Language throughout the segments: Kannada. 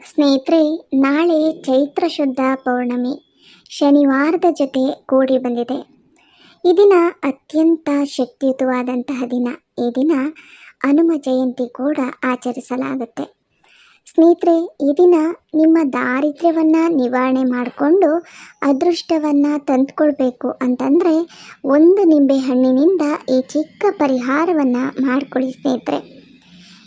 ಸ್ನೇಹಿತರೆ, ನಾಳೆ ಚೈತ್ರ ಶುದ್ಧ ಪೌರ್ಣಮಿ ಶನಿವಾರದ ಜೊತೆ ಕೂಡಿ ಬಂದಿದೆ. ಈ ದಿನ ಅತ್ಯಂತ ಶಕ್ತಿಯುತವಾದಂತಹ ದಿನ. ಈ ದಿನ ಹನುಮ ಜಯಂತಿ ಕೂಡ ಆಚರಿಸಲಾಗುತ್ತೆ. ಸ್ನೇಹಿತರೆ, ಈ ದಿನ ನಿಮ್ಮ ದಾರಿದ್ರ್ಯವನ್ನು ನಿವಾರಣೆ ಮಾಡಿಕೊಂಡು ಅದೃಷ್ಟವನ್ನು ತಂದುಕೊಳ್ಬೇಕು ಅಂತಂದರೆ ಒಂದು ನಿಂಬೆ ಹಣ್ಣಿನಿಂದ ಈ ಚಿಕ್ಕ ಪರಿಹಾರವನ್ನು ಮಾಡಿಕೊಳ್ಳಿ ಸ್ನೇಹಿತರೆ.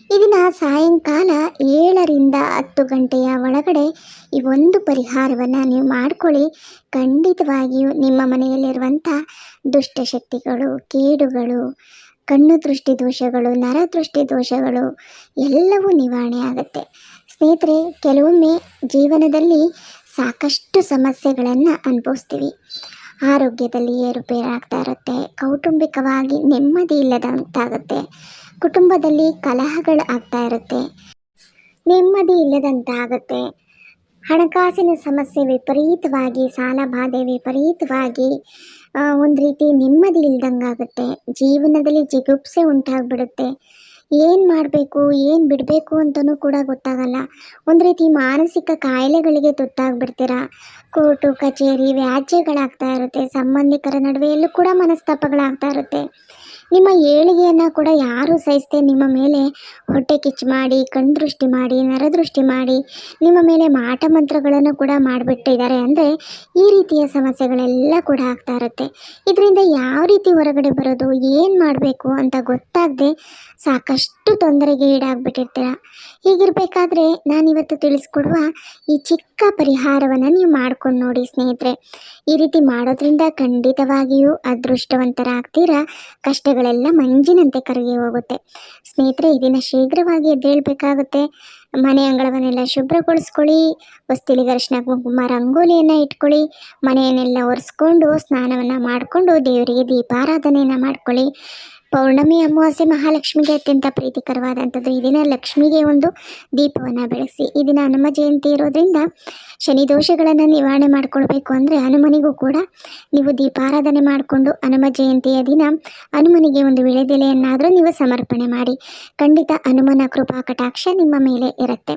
ಈ ದಿನ ಸಾಯಂಕಾಲ ಏಳರಿಂದ ಹತ್ತು ಗಂಟೆಯ ಒಳಗಡೆ ಈ ಒಂದು ಪರಿಹಾರವನ್ನು ನೀವು ಮಾಡಿಕೊಳ್ಳಿ. ಖಂಡಿತವಾಗಿಯೂ ನಿಮ್ಮ ಮನೆಯಲ್ಲಿರುವಂಥ ದುಷ್ಟಶಕ್ತಿಗಳು ಕೇಡುಗಳು, ಕಣ್ಣು ದೃಷ್ಟಿ ದೋಷಗಳು, ನರ ದೃಷ್ಟಿ ದೋಷಗಳು ಎಲ್ಲವೂ ನಿವಾರಣೆ ಆಗುತ್ತೆ. ಸ್ನೇಹಿತರೆ, ಕೆಲವೊಮ್ಮೆ ಜೀವನದಲ್ಲಿ ಸಾಕಷ್ಟು ಸಮಸ್ಯೆಗಳನ್ನು ಅನುಭವಿಸ್ತೀವಿ. ಆರೋಗ್ಯದಲ್ಲಿ ಏರುಪೇರಾಗ್ತಾ ಇರುತ್ತೆ, ಕೌಟುಂಬಿಕವಾಗಿ ನೆಮ್ಮದಿ ಇಲ್ಲದಂತಾಗುತ್ತೆ. ಕುಟುಂಬದಲ್ಲಿ ಕಲಹಗಳು ಆಗ್ತಾ ಇರುತ್ತೆ. ನೆಮ್ಮದಿ ಇಲ್ಲದಂತಾಗುತ್ತೆ ಹಣಕಾಸಿನ ಸಮಸ್ಯೆ ವಿಪರೀತವಾಗಿ, ಸಾಲ ಬಾಧೆ ವಿಪರೀತವಾಗಿ ಒಂದು ರೀತಿ ನೆಮ್ಮದಿ ಇಲ್ದಂಗಾಗುತ್ತೆ ಜೀವನದಲ್ಲಿ ಜಿಗುಪ್ಸೆ ಉಂಟಾಗ್ಬಿಡುತ್ತೆ. ಏನು ಮಾಡಬೇಕು, ಏನು ಬಿಡಬೇಕು ಅಂತಲೂ ಕೂಡ ಗೊತ್ತಾಗಲ್ಲ. ಒಂದು ರೀತಿ ಮಾನಸಿಕ ಕಾಯಿಲೆಗಳಿಗೆ ತುತ್ತಾಗ್ಬಿಡ್ತೀರಾ? ಕೋರ್ಟು, ಕಚೇರಿ ವ್ಯಾಜ್ಯಗಳಾಗ್ತಾ ಇರುತ್ತೆ. ಸಂಬಂಧಿಕರ ನಡುವೆಯಲ್ಲೂ ಕೂಡ ಮನಸ್ತಾಪಗಳಾಗ್ತಾ ಇರುತ್ತೆ. ನಿಮ್ಮ ಏಳಿಗೆಯನ್ನು ಕೂಡ ಯಾರೂ ಸಹಿಸದೆ ನಿಮ್ಮ ಮೇಲೆ ಹೊಟ್ಟೆ ಕಿಚ್ಚು ಮಾಡಿ, ಕಣ್ದೃಷ್ಟಿ ಮಾಡಿ, ನರದೃಷ್ಟಿ ಮಾಡಿ, ನಿಮ್ಮ ಮೇಲೆ ಮಾಟ ಮಂತ್ರಗಳನ್ನು ಕೂಡ ಮಾಡಿಬಿಟ್ಟಿದ್ದಾರೆ ಅಂದರೆ ಈ ರೀತಿಯ ಸಮಸ್ಯೆಗಳೆಲ್ಲ ಕೂಡ ಆಗ್ತಾ ಇರುತ್ತೆ. ಇದರಿಂದ ಯಾವ ರೀತಿ ಹೊರಗಡೆ ಬರೋದು, ಏನು ಮಾಡಬೇಕು ಅಂತ ಗೊತ್ತಾಗದೆ ಸಾಕಷ್ಟು ತೊಂದರೆಗೆ ಈಡಾಗ್ಬಿಟ್ಟಿರ್ತೀರ. ಹೀಗಿರಬೇಕಾದ್ರೆ ನಾನಿವತ್ತು ತಿಳಿಸ್ಕೊಡುವ ಈ ಚಿಕ್ಕ ಪರಿಹಾರವನ್ನು ನೀವು ಮಾಡ್ಕೊಂಡು ನೋಡಿ ಸ್ನೇಹಿತರೆ. ಈ ರೀತಿ ಮಾಡೋದ್ರಿಂದ ಖಂಡಿತವಾಗಿಯೂ ಅದೃಷ್ಟವಂತರಾಗ್ತೀರಾ ಕಷ್ಟಗಳೆಲ್ಲ ಮಂಜಿನಂತೆ ಕರಗಿ ಹೋಗುತ್ತೆ. ಸ್ನೇಹಿತರೆ ಇದನ್ನು ದಿನ ಶೀಘ್ರವಾಗಿ ಎದ್ದೇಳಬೇಕಾಗುತ್ತೆ. ಮನೆ ಅಂಗಳವನ್ನೆಲ್ಲ ಶುಭ್ರಗೊಳಿಸ್ಕೊಳ್ಳಿ ವಸ್ತಿಲಿ ಅರಿಶಿನ ಕುಂಕುಮ ರಂಗೋಲಿಯನ್ನು ಇಟ್ಕೊಳ್ಳಿ, ಮನೆಯನ್ನೆಲ್ಲ ಒರೆಸ್ಕೊಂಡು ಸ್ನಾನವನ್ನು ಮಾಡಿಕೊಂಡು ದೇವರಿಗೆ ದೀಪಾರಾಧನೆಯನ್ನು ಮಾಡ್ಕೊಳ್ಳಿ. ಪೌರ್ಣಮಿ ಅಮಾವಾಸ್ಯೆ ಮಹಾಲಕ್ಷ್ಮಿಗೆ ಅತ್ಯಂತ ಪ್ರೀತಿಕರವಾದಂಥದ್ದು. ಈ ದಿನ ಲಕ್ಷ್ಮಿಗೆ ಒಂದು ದೀಪವನ್ನು ಬೆಳೆಸಿ, ಈ ದಿನ ಹನುಮ ಜಯಂತಿ ಇರೋದ್ರಿಂದ ಶನಿ ದೋಷಗಳನ್ನು ನಿವಾರಣೆ ಮಾಡಿಕೊಳ್ಬೇಕು ಅಂದರೆ ಹನುಮನಿಗೂ ಕೂಡ ನೀವು ದೀಪಾರಾಧನೆ ಮಾಡಿಕೊಂಡು ಹನುಮ ಜಯಂತಿಯ ದಿನ ಹನುಮನಿಗೆ ಒಂದು ವಿಳೆದೆಲೆಯನ್ನಾದರೂ ನೀವು ಸಮರ್ಪಣೆ ಮಾಡಿ. ಖಂಡಿತ ಹನುಮನ ಕೃಪಾ ಕಟಾಕ್ಷ ನಿಮ್ಮ ಮೇಲೆ ಇರುತ್ತೆ.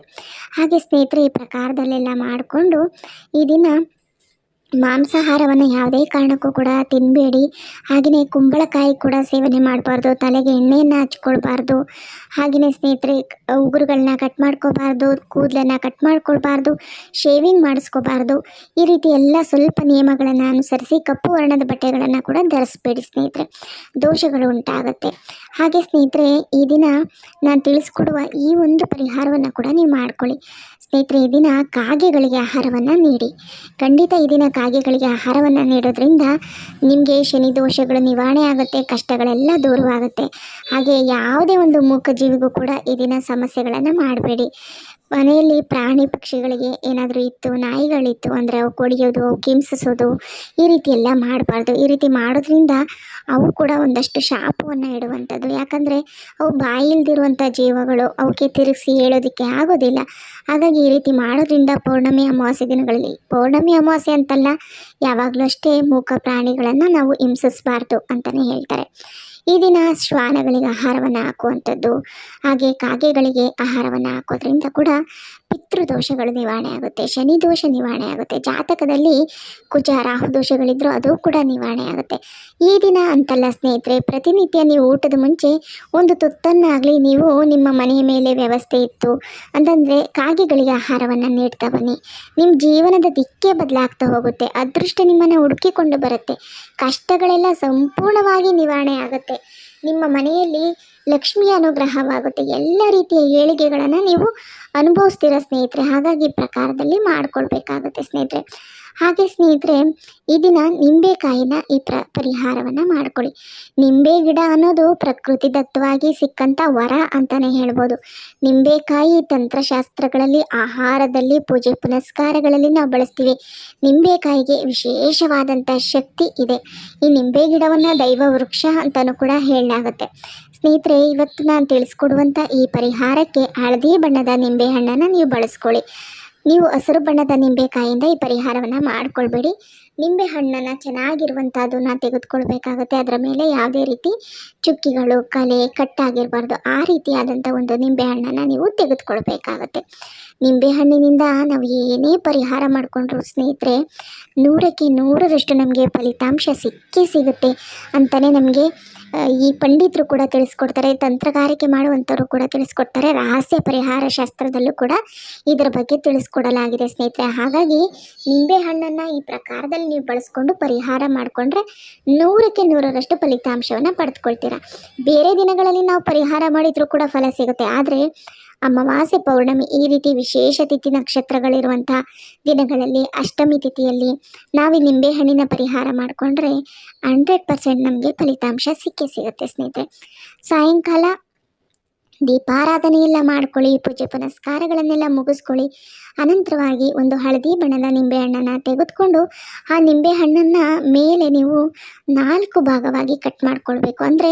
ಹಾಗೆ ಸ್ನೇಹಿತರೆ, ಈ ಪ್ರಕಾರದಲ್ಲೆಲ್ಲ ಮಾಡಿಕೊಂಡು ಈ ದಿನ ಮಾಂಸಾಹಾರವನ್ನು ಯಾವುದೇ ಕಾರಣಕ್ಕೂ ಕೂಡ ತಿನ್ನಬೇಡಿ ಹಾಗೆಯೇ ಕುಂಬಳಕಾಯಿ ಕೂಡ ಸೇವನೆ ಮಾಡಬಾರ್ದು, ತಲೆಗೆ ಎಣ್ಣೆಯನ್ನು ಹಚ್ಕೊಳ್ಬಾರ್ದು. ಹಾಗೆಯೇ ಸ್ನೇಹಿತರೆ ಉಗುರುಗಳನ್ನ ಕಟ್ ಮಾಡ್ಕೋಬಾರ್ದು ಕೂದಲನ್ನು ಕಟ್ ಮಾಡ್ಕೊಳ್ಬಾರ್ದು ಶೇವಿಂಗ್ ಮಾಡಿಸ್ಕೋಬಾರ್ದು ಈ ರೀತಿ ಎಲ್ಲ ಸ್ವಲ್ಪ ನಿಯಮಗಳನ್ನು ಅನುಸರಿಸಿ ಕಪ್ಪು ವರ್ಣದ ಬಟ್ಟೆಗಳನ್ನು ಕೂಡ ಧರಿಸ್ಬೇಡಿ ಸ್ನೇಹಿತರೆ. ದೋಷಗಳು ಉಂಟಾಗುತ್ತೆ. ಹಾಗೆ ಸ್ನೇಹಿತರೆ, ಈ ದಿನ ನಾನು ತಿಳಿಸ್ಕೊಡುವ ಈ ಒಂದು ಪರಿಹಾರವನ್ನು ಕೂಡ ನೀವು ಮಾಡ್ಕೊಳ್ಳಿ. ಸ್ನೇಹಿತರೆ, ಈ ದಿನ ಕಾಗೆಗಳಿಗೆ ಆಹಾರವನ್ನು ನೀಡಿ. ಖಂಡಿತ ಈ ದಿನ ಕಾಗೆಗಳಿಗೆ ಆಹಾರವನ್ನು ನೀಡೋದ್ರಿಂದ ನಿಮಗೆ ಶನಿ ದೋಷಗಳು ನಿವಾರಣೆ ಆಗುತ್ತೆ, ಕಷ್ಟಗಳೆಲ್ಲ ದೂರವಾಗುತ್ತೆ. ಹಾಗೆ ಯಾವುದೇ ಒಂದು ಮೂಕ ಜೀವಿಗೂ ಕೂಡ ಈ ದಿನ ಸಮಸ್ಯೆಗಳನ್ನು ಮಾಡಬೇಡಿ. ಮನೆಯಲ್ಲಿ ಪ್ರಾಣಿ ಪಕ್ಷಿಗಳಿಗೆ ಏನಾದರೂ ಇತ್ತು, ನಾಯಿಗಳಿತ್ತು ಅಂದರೆ ಅವು ಕೊಡಿಯೋದು, ಅವು ಹಿಂಸಿಸೋದು ಈ ರೀತಿ ಎಲ್ಲ ಮಾಡಬಾರ್ದು. ಈ ರೀತಿ ಮಾಡೋದ್ರಿಂದ ಅವು ಕೂಡ ಒಂದಷ್ಟು ಶಾಪವನ್ನು ಇಡುವಂಥದ್ದು. ಯಾಕಂದರೆ ಅವು ಬಾಯಿಲ್ದಿರುವಂಥ ಜೀವಗಳು ಅವಕ್ಕೆ ತಿರುಗಿಸಿ ಹೇಳೋದಕ್ಕೆ ಆಗೋದಿಲ್ಲ. ಹಾಗಾಗಿ ಈ ರೀತಿ ಮಾಡೋದ್ರಿಂದ ಪೌರ್ಣಮಿ ಅಮಾವಾಸ್ಯೆ ದಿನಗಳಲ್ಲಿ, ಪೌರ್ಣಮಿ ಅಮಾವಾಸ್ಯೆ ಅಂತಲ್ಲ, ಯಾವಾಗಲೂ ಅಷ್ಟೇ ಮೂಕ ಪ್ರಾಣಿಗಳನ್ನು ನಾವು ಹಿಂಸಿಸಬಾರ್ದು ಅಂತಲೇ ಹೇಳ್ತಾರೆ. ಈ ದಿನ ಶ್ವಾನಗಳಿಗೆ ಆಹಾರವನ್ನು ಹಾಕುವಂಥದ್ದು ಹಾಗೆ ಕಾಗೆಗಳಿಗೆ ಆಹಾರವನ್ನು ಹಾಕೋದ್ರಿಂದ ಕೂಡ ಪಿತೃದೋಷಗಳು ನಿವಾರಣೆ ಆಗುತ್ತೆ, ಶನಿ ದೋಷ ನಿವಾರಣೆ ಆಗುತ್ತೆ, ಜಾತಕದಲ್ಲಿ ಕುಜ, ರಾಹು ದೋಷಗಳಿದ್ರೂ ಅದು ಕೂಡ ನಿವಾರಣೆ ಆಗುತ್ತೆ. ಈ ದಿನ ಅಂತಲ್ಲ ಸ್ನೇಹಿತರೆ, ಪ್ರತಿನಿತ್ಯ ನೀವು ಊಟದ ಮುಂಚೆ ಒಂದು ತುತ್ತನ್ನಾಗಲಿ ನೀವು ನಿಮ್ಮ ಮನೆಯ ಮೇಲೆ ವ್ಯವಸ್ಥೆ ಇತ್ತು ಅಂತಂದರೆ ಕಾಗೆಗಳಿಗೆ ಆಹಾರವನ್ನು ನೀಡ್ತಾ ಬನ್ನಿ. ನಿಮ್ಮ ಜೀವನದ ದಿಕ್ಕೇ ಬದಲಾಗ್ತಾ ಹೋಗುತ್ತೆ, ಅದೃಷ್ಟ ನಿಮ್ಮನ್ನು ಹುಡುಕಿಕೊಂಡು ಬರುತ್ತೆ. ಕಷ್ಟಗಳೆಲ್ಲ ಸಂಪೂರ್ಣವಾಗಿ ನಿವಾರಣೆ ಆಗುತ್ತೆ. ನಿಮ್ಮ ಮನೆಯಲ್ಲಿ ಲಕ್ಷ್ಮಿಯ ಅನುಗ್ರಹವಾಗುತ್ತೆ. ಎಲ್ಲ ರೀತಿಯ ಏಳಿಗೆಗಳನ್ನು ನೀವು ಅನುಭವಿಸ್ತೀರ ಸ್ನೇಹಿತರೆ. ಹಾಗಾಗಿ ಪ್ರಕಾರದಲ್ಲಿ ಮಾಡ್ಕೊಳ್ಬೇಕಾಗುತ್ತೆ ಸ್ನೇಹಿತರೆ. ಹಾಗೆ ಸ್ನೇಹಿತರೆ, ಈ ದಿನ ನಿಂಬೆಕಾಯಿನ ಈ ಪ್ರ, ಪರಿಹಾರವನ್ನು ಮಾಡ್ಕೊಳ್ಳಿ. ನಿಂಬೆ ಗಿಡ ಅನ್ನೋದು ಪ್ರಕೃತಿ ದತ್ತವಾಗಿ ಸಿಕ್ಕಂಥ ವರ ಅಂತಲೇ ಹೇಳ್ಬೋದು. ನಿಂಬೆಕಾಯಿ ತಂತ್ರಶಾಸ್ತ್ರಗಳಲ್ಲಿ, ಆಹಾರದಲ್ಲಿ, ಪೂಜೆ ಪುನಸ್ಕಾರಗಳಲ್ಲಿ ನಾವು ಬಳಸ್ತೀವಿ. ನಿಂಬೆಕಾಯಿಗೆ ವಿಶೇಷವಾದಂಥ ಶಕ್ತಿ ಇದೆ. ಈ ನಿಂಬೆ ಗಿಡವನ್ನು ದೈವ ವೃಕ್ಷ ಅಂತಲೂ ಕೂಡ ಹೇಳಲಾಗುತ್ತೆ. ಸ್ನೇಹಿತರೆ, ಇವತ್ತು ನಾನು ತಿಳಿಸ್ಕೊಡುವಂಥ ಈ ಪರಿಹಾರಕ್ಕೆ ಹಳದಿ ಬಣ್ಣದ ನಿಂಬೆಹಣ್ಣನ್ನು ನೀವು ಬಳಸ್ಕೊಳ್ಳಿ. ನೀವು ಹಸಿರು ಬಣ್ಣದ ನಿಂಬೆಕಾಯಿಂದ ಈ ಪರಿಹಾರವನ್ನು ಮಾಡಿಕೊಳ್ಬೇಡಿ. ನಿಂಬೆ ಹಣ್ಣನ್ನು ಚೆನ್ನಾಗಿರುವಂಥದ್ದನ್ನ ತೆಗೆದುಕೊಳ್ಬೇಕಾಗುತ್ತೆ. ಅದರ ಮೇಲೆ ಯಾವುದೇ ರೀತಿ ಚುಕ್ಕಿಗಳು, ಕಲೆ, ಕಟ್ಟಾಗಿರಬಾರ್ದು. ಆ ರೀತಿಯಾದಂಥ ಒಂದು ನಿಂಬೆ ಹಣ್ಣನ್ನು ನೀವು ತೆಗೆದುಕೊಳ್ಬೇಕಾಗತ್ತೆ. ನಿಂಬೆ ಹಣ್ಣಿನಿಂದ ನಾವು ಏನೇ ಪರಿಹಾರ ಮಾಡಿಕೊಂಡ್ರು ಸ್ನೇಹಿತರೆ, ನೂರಕ್ಕೆ ನೂರರಷ್ಟು ನಮಗೆ ಫಲಿತಾಂಶ ಸಿಕ್ಕೇ ಸಿಗುತ್ತೆ ಅಂತಲೇ ನಮಗೆ ಈ ಪಂಡಿತರು ಕೂಡ ತಿಳಿಸ್ಕೊಡ್ತಾರೆ, ತಂತ್ರಗಾರಿಕೆ ಮಾಡುವಂಥವರು ಕೂಡ ತಿಳಿಸ್ಕೊಡ್ತಾರೆ, ರಹಸ್ಯ ಪರಿಹಾರ ಶಾಸ್ತ್ರದಲ್ಲೂ ಕೂಡ ಇದರ ಬಗ್ಗೆ ತಿಳಿಸ್ಕೊಡಲಾಗಿದೆ ಸ್ನೇಹಿತರೆ. ಹಾಗಾಗಿ ನಿಂಬೆ ಹಣ್ಣನ್ನು ಈ ಪ್ರಕಾರದಲ್ಲಿ ನೀವು ಬಳಸ್ಕೊಂಡು ಪರಿಹಾರ ಮಾಡಿಕೊಂಡ್ರೆ ನೂರಕ್ಕೆ ನೂರರಷ್ಟು ಫಲಿತಾಂಶವನ್ನು ಪಡೆದುಕೊಳ್ತೀರಾ. ಬೇರೆ ದಿನಗಳಲ್ಲಿ ನಾವು ಪರಿಹಾರ ಮಾಡಿದರೂ ಕೂಡ ಫಲ ಸಿಗುತ್ತೆ. ಆದರೆ ಅಮಾವಾಸ್ಯೆ ಪೌರ್ಣಮಿ ಈ ರೀತಿ ವಿಶೇಷ ತಿಥಿ ನಕ್ಷತ್ರಗಳಿರುವಂಥ ದಿನಗಳಲ್ಲಿ ಅಷ್ಟಮಿ ತಿಥಿಯಲ್ಲಿ ನಾವು ನಿಂಬೆಹಣ್ಣಿನ ಪರಿಹಾರ ಮಾಡಿಕೊಂಡ್ರೆ ಹಂಡ್ರೆಡ್ ಪರ್ಸೆಂಟ್ ನಮಗೆ ಫಲಿತಾಂಶ ಸಿಕ್ಕೇ ಸಿಗುತ್ತೆ ಸ್ನೇಹಿತರೆ. ಸಾಯಂಕಾಲ ದೀಪಾರಾಧನೆ ಎಲ್ಲ ಮಾಡ್ಕೊಳ್ಳಿ, ಪೂಜೆ ಪುನಸ್ಕಾರಗಳನ್ನೆಲ್ಲ ಮುಗಿಸ್ಕೊಳ್ಳಿ. ಅನಂತರವಾಗಿ ಒಂದು ಹಳದಿ ಬಣ್ಣದ ನಿಂಬೆಹಣ್ಣನ್ನು ತೆಗೆದುಕೊಂಡು ಆ ನಿಂಬೆಹಣ್ಣನ್ನು ಮೇಲೆ ನೀವು ನಾಲ್ಕು ಭಾಗವಾಗಿ ಕಟ್ ಮಾಡ್ಕೊಳ್ಬೇಕು. ಅಂದರೆ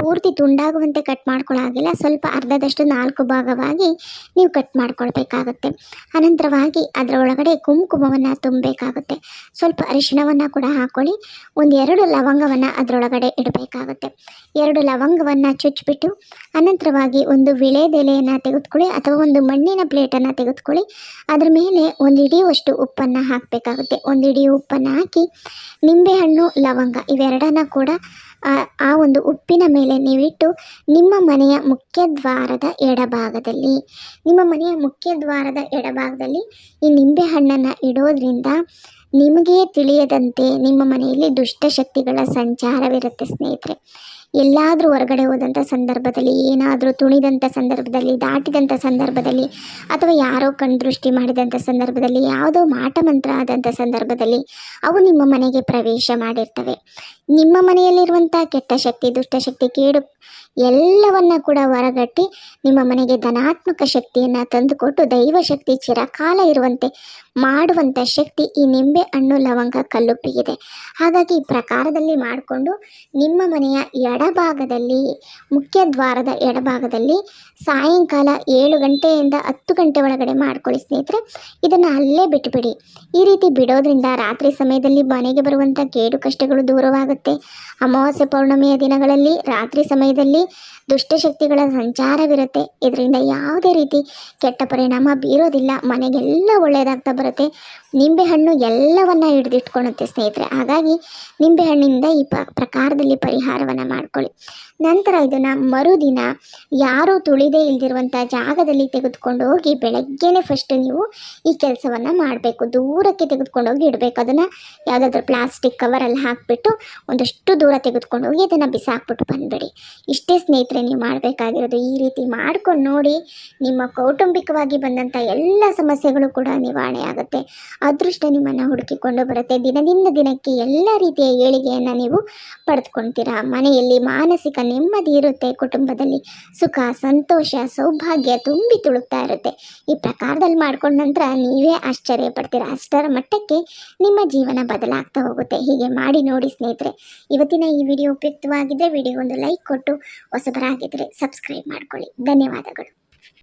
ಪೂರ್ತಿ ತುಂಡಾಗುವಂತೆ ಕಟ್ ಮಾಡ್ಕೊಳ್ಳೋಗಿಲ್ಲ ಸ್ವಲ್ಪ ಅರ್ಧದಷ್ಟು ನಾಲ್ಕು ಭಾಗವಾಗಿ ನೀವು ಕಟ್ ಮಾಡ್ಕೊಳ್ಬೇಕಾಗುತ್ತೆ. ಅನಂತರವಾಗಿ ಅದರ ಒಳಗಡೆ ಕುಂಕುಮವನ್ನು ತುಂಬಬೇಕಾಗುತ್ತೆ. ಸ್ವಲ್ಪ ಅರಿಶಿಣವನ್ನು ಕೂಡ ಹಾಕ್ಕೊಳ್ಳಿ ಒಂದು ಎರಡು ಲವಂಗವನ್ನು ಅದರೊಳಗಡೆ ಇಡಬೇಕಾಗುತ್ತೆ. ಎರಡು ಲವಂಗವನ್ನು ಚುಚ್ಚಿಬಿಟ್ಟು, ಅನಂತರವಾಗಿ ಒಂದು ವಿಳೆದೆಲೆಯನ್ನು ತೆಗೆದುಕೊಳ್ಳಿ ಅಥವಾ ಒಂದು ಮಣ್ಣಿನ ಪ್ಲೇಟನ್ನು ತೆಗೆದುಕೊಳ್ಳಿ. ಅದರ ಮೇಲೆ ಒಂದು ಹಿಡಿಯುವಷ್ಟು ಉಪ್ಪನ್ನು ಹಾಕಬೇಕಾಗುತ್ತೆ. ಒಂದು ಹಿಡಿ ಉಪ್ಪನ್ನು ಹಾಕಿ ನಿಂಬೆಹಣ್ಣು ಲವಂಗ ಇವೆರಡನ್ನ ಕೂಡ ಆ- ಒಂದು ಉಪ್ಪಿನ ಮೇಲೆ ನೀವಿಟ್ಟು ನಿಮ್ಮ ಮನೆಯ ಮುಖ್ಯ ದ್ವಾರದ ಎಡಭಾಗದಲ್ಲಿ, ನಿಮ್ಮ ಮನೆಯ ಮುಖ್ಯ ದ್ವಾರದ ಎಡಭಾಗದಲ್ಲಿ ಈ ನಿಂಬೆಹಣ್ಣನ್ನು ಇಡೋದ್ರಿಂದ ನಿಮಗೆ ತಿಳಿಯದಂತೆ ನಿಮ್ಮ ಮನೆಯಲ್ಲಿ ದುಷ್ಟಶಕ್ತಿಗಳ ಸಂಚಾರವಿರುತ್ತೆ ಸ್ನೇಹಿತರೆ. ಎಲ್ಲಾದರೂ ಹೊರಗಡೆ ಹೋದಂಥ ಸಂದರ್ಭದಲ್ಲಿ, ಏನಾದರೂ ತುಣಿದಂಥ ಸಂದರ್ಭದಲ್ಲಿ, ದಾಟಿದಂಥ ಸಂದರ್ಭದಲ್ಲಿ, ಅಥವಾ ಯಾರೋ ಕಣ್ದೃಷ್ಟಿ ಮಾಡಿದಂಥ ಸಂದರ್ಭದಲ್ಲಿ, ಯಾವುದೋ ಮಾಟ ಮಂತ್ರ ಆದಂಥ ಸಂದರ್ಭದಲ್ಲಿ, ಅವು ನಿಮ್ಮ ಮನೆಗೆ ಪ್ರವೇಶ ಮಾಡಿರ್ತವೆ. ನಿಮ್ಮ ಮನೆಯಲ್ಲಿರುವಂಥ ಕೆಟ್ಟ ಶಕ್ತಿ ದುಷ್ಟಶಕ್ತಿ ಕೇಡು, ಎಲ್ಲವನ್ನ ಕೂಡ ಹೊರಗಟ್ಟಿ ನಿಮ್ಮ ಮನೆಗೆ ಧನಾತ್ಮಕ ಶಕ್ತಿಯನ್ನು ತಂದುಕೊಟ್ಟು, ದೈವ ಶಕ್ತಿ, ಚಿರಕಾಲ ಇರುವಂತೆ ಮಾಡುವಂಥ ಶಕ್ತಿ ಈ ನಿಂಬೆ ಹಣ್ಣು, ಲವಂಗ, ಕಲ್ಲುಪ್ಪಿಗಿದೆ. ಹಾಗಾಗಿ ಈ ಪ್ರಕಾರದಲ್ಲಿ ಮಾಡಿಕೊಂಡು ನಿಮ್ಮ ಮನೆಯ ಎಡಭಾಗದಲ್ಲಿ, ಮುಖ್ಯ ದ್ವಾರದ ಎಡಭಾಗದಲ್ಲಿ ಸಾಯಂಕಾಲ ಏಳು ಗಂಟೆಯಿಂದ ಹತ್ತು ಗಂಟೆ ಒಳಗಡೆ ಮಾಡ್ಕೊಳ್ಳಿ ಸ್ನೇಹಿತರೆ. ಇದನ್ನು ಅಲ್ಲೇ ಬಿಟ್ಟುಬಿಡಿ ಈ ರೀತಿ ಬಿಡೋದ್ರಿಂದ ರಾತ್ರಿ ಸಮಯದಲ್ಲಿ ಮನೆಗೆ ಬರುವಂಥ ಕೇಡು ಕಷ್ಟಗಳು ದೂರವಾಗುತ್ತೆ. ಅಮಾವಾಸ್ಯೆ ಪೌರ್ಣಮಿಯ ದಿನಗಳಲ್ಲಿ, ರಾತ್ರಿ ಸಮಯದಲ್ಲಿ ದುಷ್ಟಶಕ್ತಿಗಳ ಸಂಚಾರವಿರುತ್ತೆ. ಇದರಿಂದ ಯಾವುದೇ ರೀತಿ ಕೆಟ್ಟ ಪರಿಣಾಮ ಬೀರೋದಿಲ್ಲ. ಮನೆಗೆಲ್ಲ ಒಳ್ಳೆಯದಾಗ್ತಾ ಬರುತ್ತೆ. ನಿಂಬೆಹಣ್ಣು ಎಲ್ಲವನ್ನ ಹಿಡಿದಿಟ್ಕೊಳುತ್ತೆ ಸ್ನೇಹಿತರೆ. ಹಾಗಾಗಿ ನಿಂಬೆಹಣ್ಣಿಂದ ಈ ಪ, ಪ್ರಕಾರದಲ್ಲಿ ಪರಿಹಾರವನ್ನು ಮಾಡ್ಕೊಳ್ಳಿ. ನಂತರ ಇದನ್ನು ಮರುದಿನ ಯಾರೂ ತುಳಿದೇ ಇಲ್ದಿರುವಂಥ ಜಾಗದಲ್ಲಿ ತೆಗೆದುಕೊಂಡು ಹೋಗಿ ಬೆಳಗ್ಗೆನೇ ಫಸ್ಟ್ ನೀವು ಈ ಕೆಲಸವನ್ನು ಮಾಡಬೇಕು. ದೂರಕ್ಕೆ ತೆಗೆದುಕೊಂಡು ಹೋಗಿ ಇಡಬೇಕು. ಅದನ್ನು ಯಾವುದಾದ್ರು ಪ್ಲಾಸ್ಟಿಕ್ ಕವರಲ್ಲಿ ಹಾಕಿಬಿಟ್ಟು ಒಂದಷ್ಟು ದೂರ ತೆಗೆದುಕೊಂಡು ಹೋಗಿ ಅದನ್ನು ಬಿಸಾಕ್ಬಿಟ್ಟು ಬಂದುಬಿಡಿ. ಇಷ್ಟೇ ಸ್ನೇಹಿತರೆ, ನೀವು ಮಾಡಬೇಕಾಗಿರೋದು ಈ ರೀತಿ ಮಾಡ್ಕೊಂಡು ನೋಡಿ ನಿಮ್ಮ ಕೌಟುಂಬಿಕವಾಗಿ ಬಂದಂಥ ಎಲ್ಲ ಸಮಸ್ಯೆಗಳು ಕೂಡ ನಿವಾರಣೆ ಆಗುತ್ತೆ. ಅದೃಷ್ಟ ನಿಮ್ಮನ್ನು ಹುಡುಕಿಕೊಂಡು ಬರುತ್ತೆ. ದಿನದಿಂದ ದಿನಕ್ಕೆ ಎಲ್ಲ ರೀತಿಯ ಏಳಿಗೆಯನ್ನು ನೀವು ಪಡೆದುಕೊಳ್ತೀರಾ ಮನೆಯಲ್ಲಿ ಮಾನಸಿಕ ನೆಮ್ಮದಿ ಇರುತ್ತೆ ಕುಟುಂಬದಲ್ಲಿ. ಸುಖ, ಸಂತೋಷ, ಸೌಭಾಗ್ಯ ತುಂಬಿ ತುಳುಕ್ತಾ ಇರುತ್ತೆ. ಈ ಪ್ರಕಾರದಲ್ಲಿ ಮಾಡ್ಕೊಂಡ ನಂತರ ನೀವೇ ಆಶ್ಚರ್ಯ ಪಡ್ತೀರಾ? ಅಷ್ಟರ ಮಟ್ಟಕ್ಕೆ ನಿಮ್ಮ ಜೀವನ ಬದಲಾಗ್ತಾ ಹೋಗುತ್ತೆ. ಹೀಗೆ ಮಾಡಿ ನೋಡಿ ಸ್ನೇಹಿತರೆ, ಇವತ್ತಿನ ಈ ವಿಡಿಯೋ ಉಪಯುಕ್ತವಾಗಿದ್ದರೆ ವಿಡಿಯೋ ಒಂದು ಲೈಕ್ ಕೊಟ್ಟು ಹೊಸಬರಾಗಿದ್ದರೆ ಸಬ್ಸ್ಕ್ರೈಬ್ ಮಾಡ್ಕೊಳ್ಳಿ. ಧನ್ಯವಾದಗಳು.